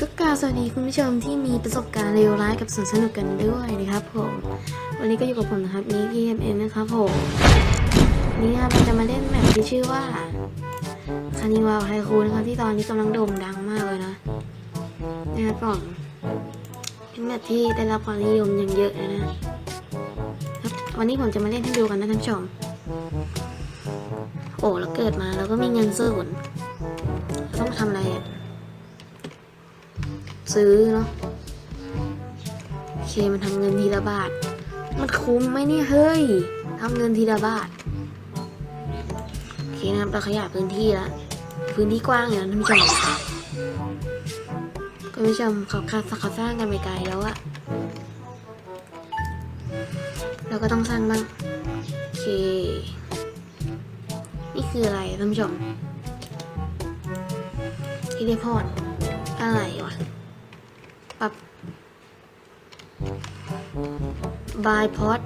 ก็กล่าวสวัสดีคุณผู้ชมที่มีประสบการณ์เลวร้ายกับสวนสนุกกันด้วยนะครับผม วันนี้ก็อยู่กับผมนะครับมีพีเอ็มเอ็นนะครับผมนนี้นะครับเราจะมาเล่นแมปที่ชื่อว่าคานิวาไฮคูนะครับที่ตอนนี้กำลังโด่งดังมากเลยนะนะครับผมเป็นแมปที่ได้รับความนิยมอย่างเยอะเลยนะครับวันนี้ผมจะมาเล่นให้ดูกันนะท่านผู้ชมโอ้แล้วเกิดมาแล้วก็มีเงินซื้อหนเราต้องทำอะไรอะ ซื้อเนาะโอเคมันทำเงินทีละบาท มันคุ้มไหมเนี่ยเฮ้ยทำเงินทีละบาทโอเคนะครับเราขยายพื้นที่ละพื้นที่กว้างอยู่นะท่านผู้ชมคุณผู้ชมเขาคาเขาสร้างกันไปไกลแล้วอะเราก็ต้องสร้างบ้างโอเค นี่คืออะไรท่านผู้ชมที่ได้พอดอะไรวะปรั บายพอด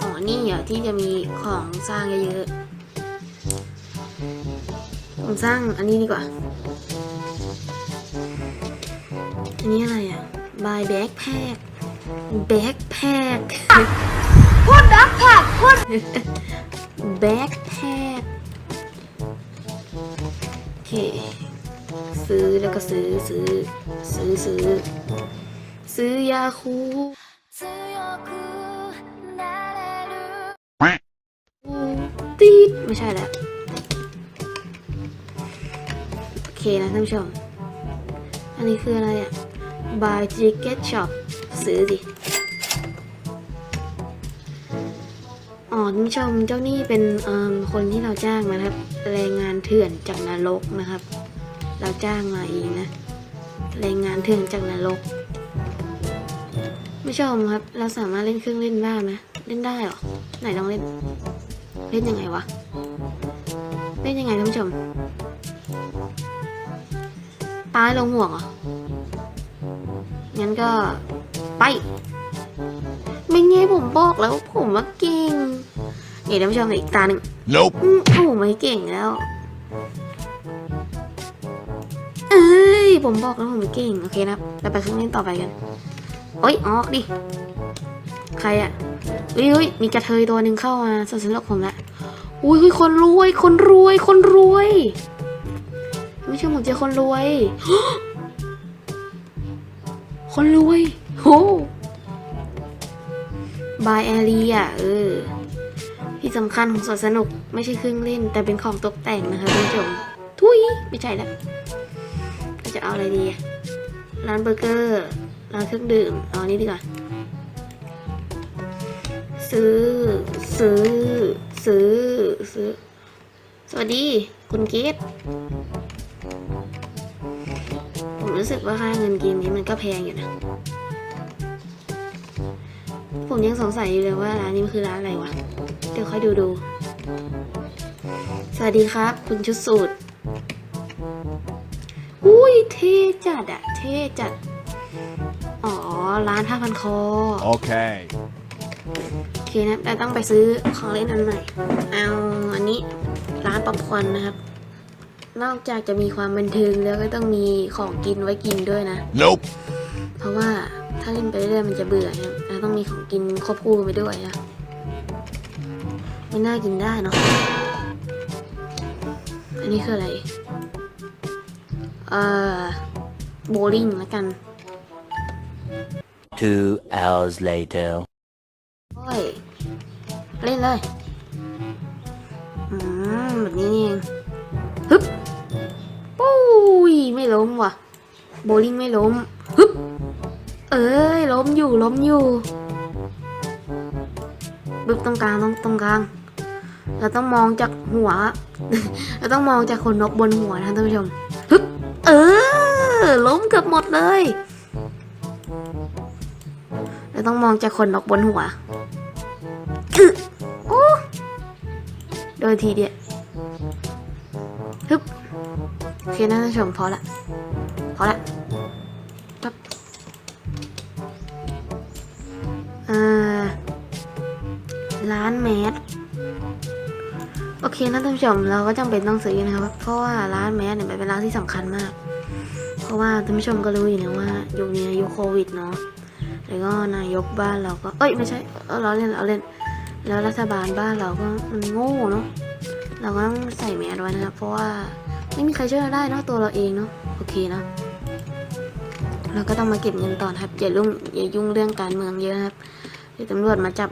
อ๋อ นี่เหรอที่จะมีของสร้างเยอะๆผมสร้างอันนี้ดีกว่า อันนี้อะไรอะบายแบ็คแพคแบ็คแพคพูดรักแขกพูดแบ็คแพคโอเค ซื้อแล้วก็ซื้อซื้อซื้อซื้อ ซื้อยาคูตีดไม่ใช่แล้ว โอเคนะท่านผู้ชม อันนี้คืออะไรอะ By ticket shop ซื้อสิอ๋อท่านผู้ชมเจ้านี่เป็นคนที่เราจ้างมาครับแรงงานเถื่อนจากนรกนะครับ เราจ้างมาเองนะแรงงานเถื่อนจากนรก ผู้ชมครับ เราสามารถเล่นเครื่องเล่นบ้างไหมเล่นได้เหรอ ไหนลองเล่น เล่นยังไงวะ เล่นยังไงท่านผู้ชมปาให้ลงห่วงเหรอ งั้นก็ไป ไม่ไงผมบอกแล้วผมว่าเก่งนี่ท่านผู้ชมอีกตาหนึ่ง Nope. อืมโอ้ไม่เก่งแล้ว เอ้ยผมบอกแล้วผมไม่เก่ง โอเคนะครับเราไปเครื่องเล่นต่อไปกัน โอ้ยออกดิ ใครอะเฮ้ยเฮ้ยมีกระเทยตัวหนึ่งเข้ามาสนสนกผมละอุ้ยเฮ้ยคนรวย คนรวย คนรวยไม่ใช่ผมเจอคนรวย คนรวยโหบายแอรีอะเออ ที่สำคัญของสวนสนุกไม่ใช่เครื่องเล่น แต่เป็นของตกแต่งนะคะท่านผู้ชมทุยไม่ใช่แล้วจะเอาอะไรดี ร้านเบอร์เกอร์ ร้านเครื่องดื่มเอานนี้ดีกว่า ซื้อ ซื้อ ซื้อ ซื้อ สวัสดี คุณเกตผมรู้สึกว่าค่าเงินเกมนี้มันก็แพงอยู่นะ ผมยังสงสัยอยู่เลยว่าร้านนี้มันคือร้านอะไรวะ เดี๋ยวค่อยดูดู สวัสดีครับ คุณชุดสูตรอุ้ยเท่จัดอะเท่จัด ร้านผ้าพันคอ Okay. โอเคนะแต่ต้องไปซื้อของเล่นอันใหม่ เอาอันนี้ร้านป๊อปคอร์นนะครับ นอกจากจะมีความบันเทิงแล้วก็ต้องมีของกินไว้กินด้วยนะ Nope. เพราะว่าถ้าเล่นไปเรื่อยๆมันจะเบื่อครับแล้วต้องมีของกินควบคู่ไปด้วยนะ ไม่น่ากินได้เนาะ อันนี้คืออะไร เอ่อ โบลิ่งแล้วกัน Two hours later. โอ้ย เล่นเลย อืม แบบนี้นี่เองฮึบปุ้ย ไม่ล้มว่ะ โบลิ่งไม่ล้ม ฮึบ เอ้ย ล้มอยู่ ล้มอยู่บึบตรงกลางตรงตรงกลาง เราต้องมองจากหัว เราต้องมองจากขนนกบนหัวนะท่านผู้ชม ฮึบ เออ ล้มเกือบหมดเลย เราต้องมองจากขนนกบนหัวโอ้โดยทีเดียวฮึบโอเคนะท่านผู้ชมพอละ พอละปั๊บอ่าร้านแมสโอเคนะท่านผู้ชมเราก็จำเป็นต้องซื้อนะครับ เพราะว่าร้านแมสเนี่ยมันเป็นร้านที่สำคัญมาก เพราะว่าท่านผู้ชมก็รู้อยู่นะว่ายุคนี้ยุคโควิดเนาะ แล้วก็นายกบ้านเราก็ เอ้ยไม่ใช่เออเราเล่นเราเล่น แล้วรัฐบาลบ้านเราก็มันโง่เนาะเราก็ต้องใส่แมสไว้นะครับเพราะว่าไม่มีใครช่วยเราได้เนาะตัวเราเองเนาะโอเคเนาะเราก็ต้องมาเก็บเงินต่อนะครับอย่าลุ่งอย่ายุ่งเรื่องการเมืองเยอะนะครับเดี๋ยวตำรวจมาจับ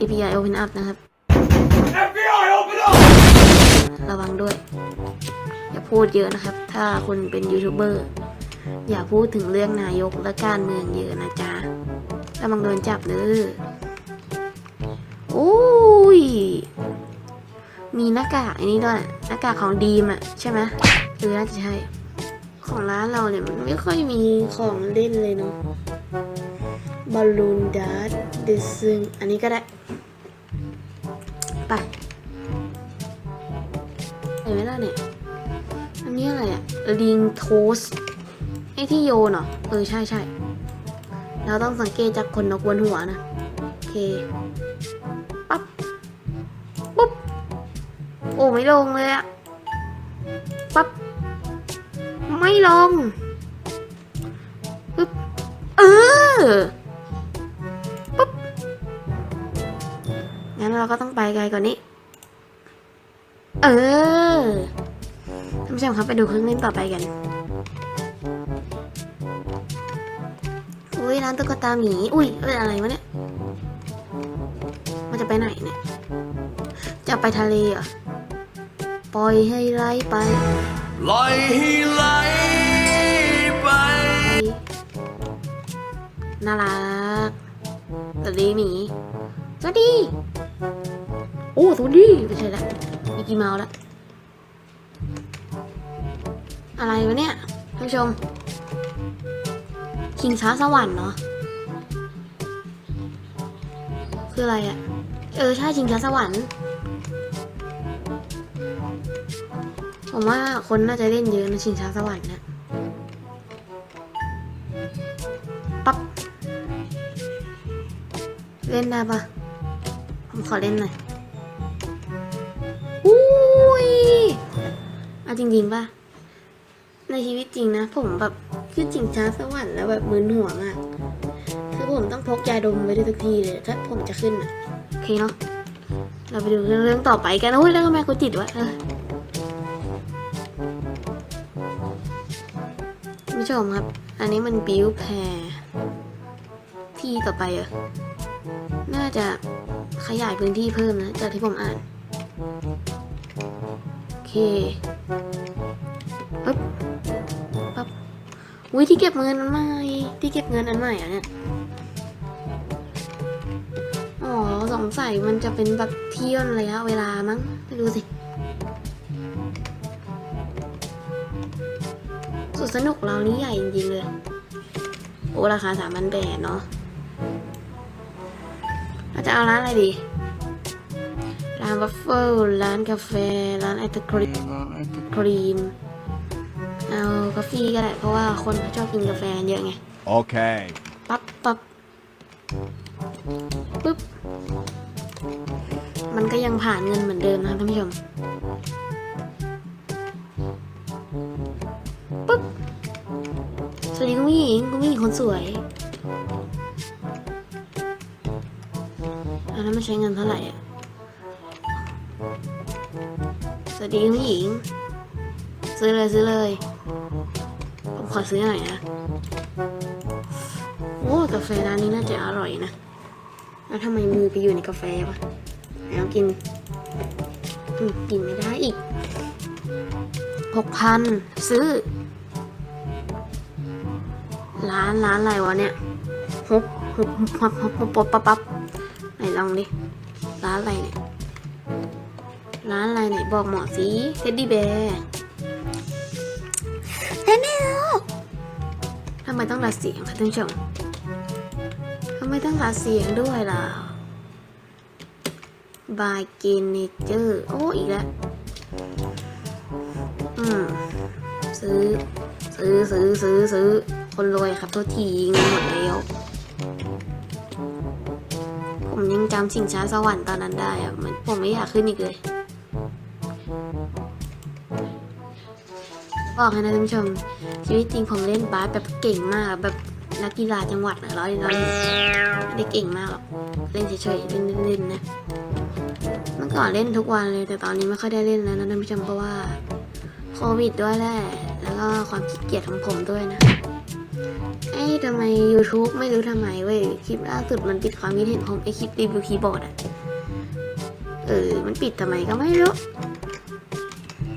API Open Up นะครับ FBI, open up! ระวังด้วย อย่าพูดเยอะนะครับ ถ้าคุณเป็นยูทูบเบอร์อย่าพูดถึงเรื่องนายกและการเมืองเยอะนะจ๊ะ ระวังโดนจับเด้อโอ้ย มีหน้ากากอันนี้ด้วยหน้ากากของดีมอะใช่ไหมเออน่าจะใช่ ของร้านเราเนี่ยมันไม่ค่อยมีของเล่นเลยเนาะบอลลูนดัสดิซึงอันนี้ก็ได้ไปเห็นไหมล่ะเนี่ย อันนี้อะไรอะลิงโทสไอ้ที่โยนเหรอเออใช่ใช่ เราต้องสังเกตจากขนนกบนหัวนะ โอเค ปั๊บ ปุ๊บ โอ้ไม่ลงเลยอะปั๊บ ไม่ลงปึ๊บ เออ ปุ๊บ งั้นเราก็ต้องไปไกลกว่านี้ เออท่านผู้ชมครับไปดูเครื่องเล่นต่อไปกัน อุ้ยร้านตุ๊กตาหมี อุ้ยเอ้ยอะไรวะเนี่ย มันจะไปไหนเนี่ย จะไปทะเลเหรอ ปล่อยให้ไหลไปไหลไหลไป น่ารักสวัสดีหมี สวัสดี โอ้สวัสดีไม่ใช่ละมีกี่เมาส์ละ อะไรวะเนี่ยท่านผู้ชม คิงช้าสวรรค์เนาะคืออะไรอะเออใช่ชิงช้าสวรรค์ผมว่าคนน่าจะเล่นเยอะนะชิงช้าสวรรค์นะปั๊บเล่นได้ปะผมขอเล่นหน่อยอุ้ยเอาจริงๆปะในชีวิตจริงนะ ผมแบบ ขึ้นจิงช้าสวรรค์แล้วแบบมึนหัวมาก คือผมต้องพกยาดมไว้ด้วยทุกทีเลย ถ้าผมจะขึ้นอะ โอเคเนาะ เราไปดูเรื่องต่อไปกันอุ้ยแล้วทำไมกูจิตวะผู้ชมครับ อันนี้มันบิวแพรที่ต่อไปอะน่าจะขยายพื้นที่เพิ่มนะ จากที่ผมอ่าน โอเคปึ๊บปั๊บ อุ้ยที่เก็บเงินอันใหม่ ที่เก็บเงินอันใหม่อะเนี่ย อ๋อสงสัยมันจะเป็นแบบเที่ยวระยะเวลามั้งไม่รู้สิ สุดสนุกเรานี่ใหญ่จริงๆเลย โอ้ราคาสามพันแปดเนาะเราจะเอาร้านอะไรดีร้านวัฟเฟิลร้านกาแฟ ร้านไอศครีมไอศครีม เอากาแฟก็ได้เพราะว่าคนเขาชอบกินกาแฟเยอะไง Okay. ปั๊บปั๊บปึ๊บ มันก็ยังผ่านเงินเหมือนเดิมนะคะท่านผู้ชม ปึ๊บ สวัสดีคุณผู้หญิงคุณผู้หญิงคนสวยอันนั้นมันใช้เงินเท่าไหร่อะ สวัสดีคุณผู้หญิง ซื้อเลยซื้อเลย ผมขอซื้อหน่อยนะ โอ้กาแฟร้านนี้น่าจะอร่อยนะ แล้วทำไมมือไปอยู่ในกาแฟวะแล้วกิน กินไม่ได้อีกหกพันซื้อ ร้านร้านอะไรวะเนี่ยฮบฮบฮบฮบฮบปั๊บปั๊บปั๊บไหนลองดิ ร้านอะไรเนี่ย ร้านอะไรไหนบอกหมอสิเท็ดดี้แบร์ เท็ดดี้ทำไมต้องรัดเสียงคะท่านผู้ชมทำไมต้องหาเสียงด้วยล่ะบายเกนเนเจอร์โอ้อีกแล้วอืมซื้อ ซื้อซื้อซื้อซื้อคนรวยครับโทษทีเงินหมดแล้วผมยังจำชิงช้าสวรรค์ตอนนั้นได้อะมันผมไม่อยากขึ้นอีกเลย บอกให้นะท่านผู้ชม ชีวิตจริงผมเล่นบาสแบบเก่งมากแบบนักกีฬาจังหวัดนะร้อยร้อยไม่ได้เก่งมากหรอกเล่นเฉยๆเล่นเล่นๆนะเมื่อก่อนเล่นทุกวันเลยแต่ตอนนี้ไม่ค่อยได้เล่นแล้วนะท่านผู้ชมเพราะว่าโควิดด้วยแหละแล้วก็ความขี้เกียจของผมด้วยนะไอ้ทำไม YouTube ไม่รู้ทำไมเว้ยคลิปล่าสุดมันปิดความคิดเห็นผมไอคลิปรีวิวคีย์บอร์ดอะเออมันปิดทำไมก็ไม่รู้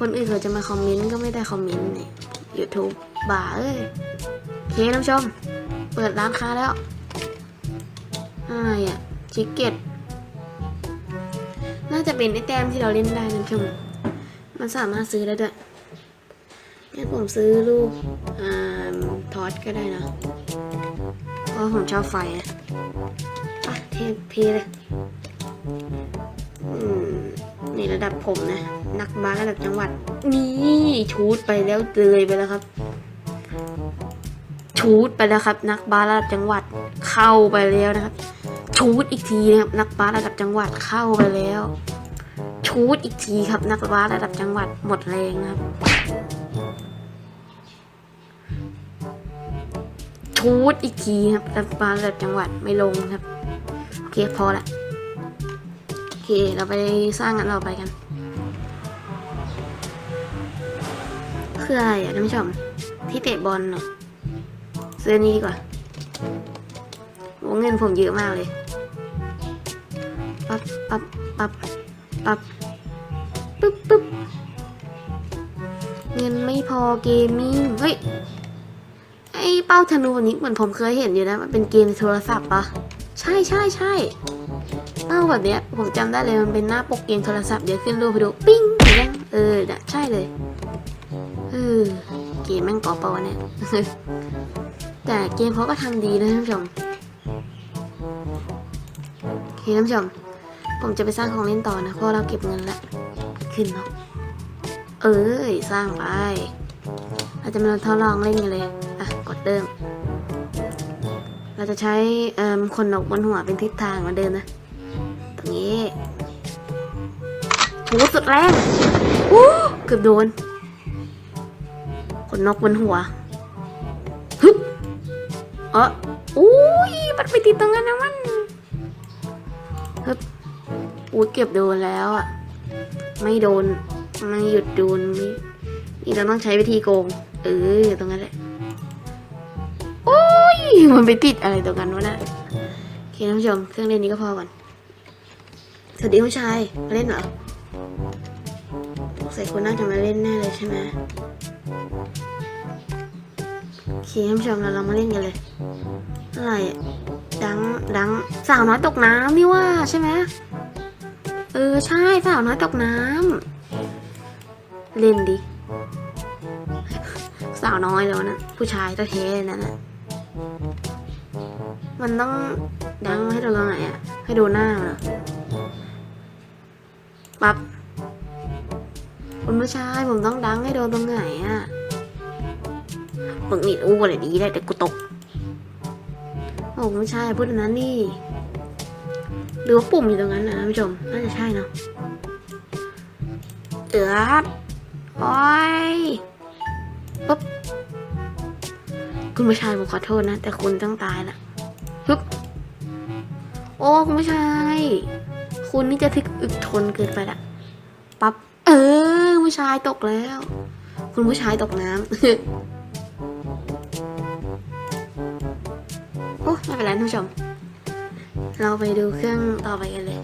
คนอื่นเขาจะมาคอมเมนต์ก็ไม่ได้คอมเมนต์เนี่ย YouTube บ่าเอ้ยเคท่านผู้ชม เปิดร้านค้าแล้วอะไรอะชิคเก็ตน่าจะเป็นไอแต้มที่เราเล่นได้นะท่นชมมันสามารถซื้อได้ด้วยงั้นผมซื้อลูกอ่าทอสก็ได้นะเพราะผมชอบไฟอะเทเพเลยอืม นี่ระดับผมนะ นักบาสระดับจังหวัด นี่ชูดไปแล้วเลยไปแล้วครับ ชูดไปแล้วครับ นักบาสระดับจังหวัดเข้าไปแล้วนะครับ ชูดอีกทีนะครับ นักบาสระดับจังหวัดเข้าไปแล้ว ชูดอีกทีครับ นักบาสระดับจังหวัดหมดแรงนะครับชูดอีกทีครับนักบาสระดับจังหวัดไม่ลงครับโอเคพอละ เค เราไปสร้างกันเราไปกันคืออะไรอะท่านผู้ชมที่เตะบอลเนาะซื้อนี้ดีกว่าโอ้เงินผมเยอะมากเลย ปั๊บปั๊บปั๊บปั๊บปึ๊บปึ๊บเงินไม่พอเกมมิ่งเฮ้ย ไอเป้าธนูนี้เหมือนผมเคยเห็นอยู่นะ มันเป็นเกมโทรศัพท์ปะใช่ใช่ใช่ เอ้าแบบเนี้ยผมจำได้เลยมันเป็นหน้าปกเกมโทรศัพท์เดี๋ยวขึ้นรูปไปดูปิ้งเห็นยังเออน่ะใช่เลยเออเกมแม่งกอเปล่าวะเนี่ยแต่เกมเขาก็ทำดีนะท่านผู้ชมโอเคท่านผู้ชม ผมจะไปสร้างของเล่นต่อนะเพราะเราเก็บเงินละขึ้นเนาะเอ้ยสร้างไปเราจะมาทดลองเล่นกันเลยอะกดเริ่มเราจะใช้เอ่มขนนกบนหัวเป็นทิศทางมือนเดิมนะ นี้โหสุดแรงโอ้เกือบโดนขนนกบนหัวฮึบเอออุ้ยมันไปติดตรงนั้นนะมันฮึบอุ้ยเกือบโดนแล้วอะ ไม่โดนไม่หยุดโดนนี่นี่เราต้องใช้วิธีโกง เออตรงนั้นแหละโอ้ยมันไปติดอะไรตรงนั้นวะน่ะโอเคท่านผู้ชมเครื่องเล่นนี้ก็พอก่อน สวัสดีผู้ชายมาเล่นเหรอใส่คุณน่าจะมาเล่นแน่เลยใช่ไหมโอเคท่านผู้ชมเราเรามาเล่นกันเลย อะไรดังดังสาวน้อยตกน้ำนี่ว่าใช่ไหมเออใช่สาวน้อยตกน้ำเล่นดิสาวน้อยแล้วนะผู้ชายตัวเทนั่นะมันต้องดังให้ดูตรงไหนอะให้ดูหน้าเหรอ ปั๊บคุณผู้ชายผมต้องดังให้โดนตรงไหนอะมึงนี่อู้อะไรดีได้แต่กูตกโอ้คุณผู้ชายพูดอย่างนั้นดิหรือว่าปุ่มอยู่ตรงนั้นนะท่านผู้ชมน่าจะใช่เนาะเตือดโอ้ยปุ๊บคุณผู้ชายผมขอโทษนะ แต่คุณต้องตายละฮึบ โอ้คุณผู้ชาย คุณนี่จะทึกอึกทนเกินไปละปั๊บ เออผู้ชายตกแล้ว คุณผู้ชายตกน้ำ โอ้ไม่เป็นไรท่านผู้ชม เราไปดูเครื่องต่อไปกันเลย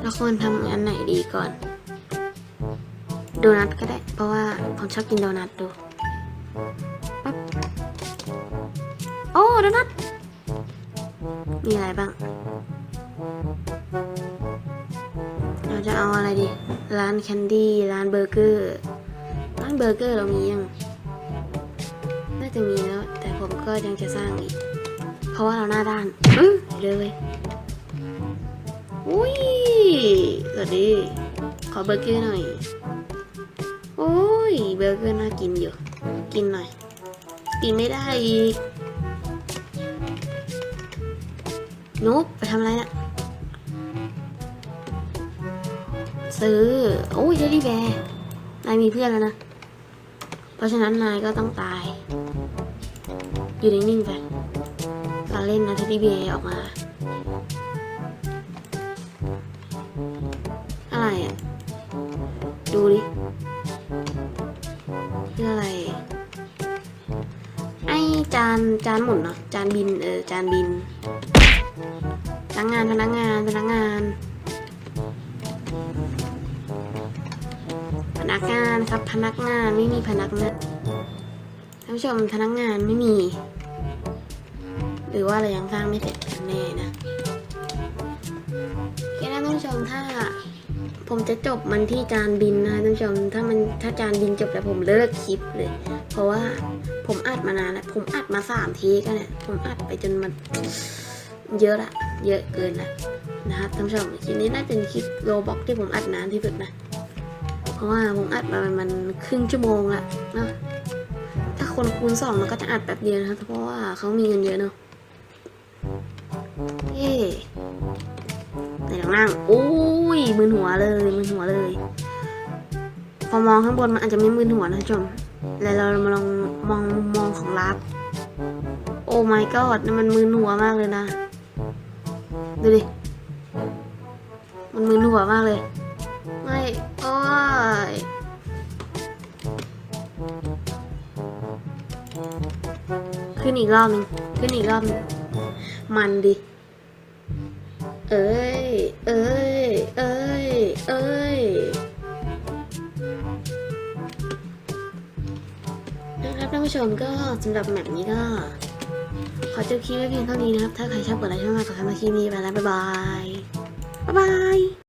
เราควรทำอันไหนดีก่อน โดนัทก็ได้ เพราะว่าผมชอบกินโดนัทดู โอ้โดนัทมีอะไรบ้าง เราจะเอาอะไรดี ร้านแคนดี้ ร้านเบอร์เกอร์ ร้านเบอร์เกอร์เรามียัง น่าจะมีแล้ว แต่ผมก็ยังจะสร้างอีก เพราะว่าเราหน้าด้านอือเลยอุ้ยสวัสดี ขอเบอร์เกอร์หน่อย โอ้ย เบอร์เกอร์น่ากินอยู่ กินหน่อย กินไม่ได้อีก นุ๊กไปทำอะไรน่ะซื้อ โอ้ยเดลี่แบร์นายมีเพื่อนแล้วนะ เพราะฉะนั้นนายก็ต้องตาย อยู่นิ่งๆไปกาเล่นนะที่ดีบีออกมา อะไรอะ ดูดิคืออะไร ไอจานจานหมุนเนาะจานบินเออจานบิน นักงานพนักงานพนักงาน พนักงานครับพนักงานไม่มีพนักงานท่านผู้ชมพนักงานไม่มี หรือว่าเรายังสร้างไม่เสร็จกันแน่นะแค่นั้นท่านผู้ชมถ้าผมจะจบมันที่จานบินนะท่านผู้ชม ถ้ามันถ้าจานบินจบแล้วผมเลิกคลิปเลย เพราะว่าผมอัดมานานแล้ว ผมอัดมาสามทีกันเนี่ย ผมอัดไปจนมันเยอะละ เยอะเกินละนะครับท่านผู้ชมคลิปนี้น่าจะเป็นคลิปโรบอกที่ผมอัดนานที่สุดนะ เพราะว่าผมอัดมามันครึ่งชั่วโมงละนะถ้าคนคูณสองมันก็จะอัดแป๊บเดียวนะครับเพราะว่าเขามีเงินเยอะเนาะเย่ไหนลองนั่งอุ้ยมึนหัวเลยมึนหัวเลย พอมองข้างบนมันอาจจะไม่มึนหัวนะท่านผู้ชมแล้วเรามาลองมองมองของลับ โอ้ my god นี่มันมึนหัวมากเลยนะ ดูดิ มันมึนหัวมากเลย ไม่โอ้ยขึ้นอีกรอบนึงขึ้นอีกรอบนึงมันดิ เอ้ย เอ้ย เอ้ย เอ้ยนะครับท่านผู้ชมก็สำหรับแมปนี้ก็ ขอจบคลิปไว้เพียงเท่านี้นะครับ ถ้าใครชอบกดไลค์ช่องมากกดครต์คลิปนี้ไปแล้วบ๊ายบาย บ๊ายบาย